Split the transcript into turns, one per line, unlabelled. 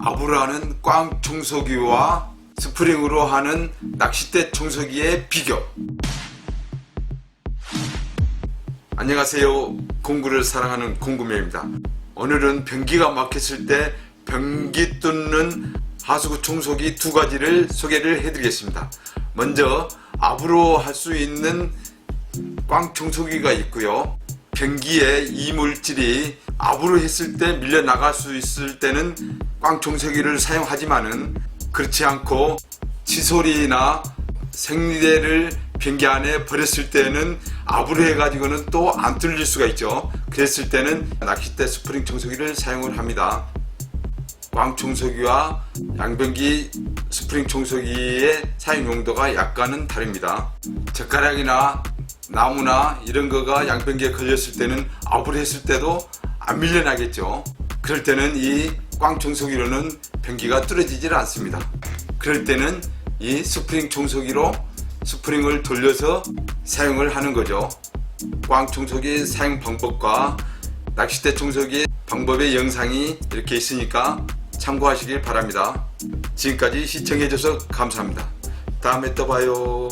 하는 꽝 청소기와 스프링으로 하는 낚싯대 청소기의 비교. 안녕하세요. 공구를 사랑하는 공구매입니다. 오늘은 변기가 막혔을 때 변기 뚫는 하수구 청소기 두 가지를 소개를 해드리겠습니다. 먼저 압으로 할 수 있는 꽝 청소기가 있고요. 변기에 이물질이 압으로 했을 때 밀려 나갈 수 있을 때는 꽝 청소기를 사용하지만은 그렇지 않고 칫솔이나 생리대를 변기 안에 버렸을 때는 압으로 해가지고는 또 안 뚫릴 수가 있죠. 그랬을 때는 낚싯대 스프링 청소기를 사용을 합니다. 꽝 청소기와 양변기 스프링 청소기의 사용 용도가 약간은 다릅니다. 젓가락이나 나무나 이런 거가 양변기에 걸렸을 때는 압을 했을 때도 안 밀려나겠죠. 그럴 때는 이 꽝 청소기로는 변기가 뚫어지질 않습니다. 그럴 때는 이 스프링 청소기로 스프링을 돌려서 사용을 하는 거죠. 꽝 청소기 사용 방법과 낚싯대 청소기 방법의 영상이 이렇게 있으니까 참고하시길 바랍니다. 지금까지 시청해줘서 감사합니다. 다음에 또 봐요.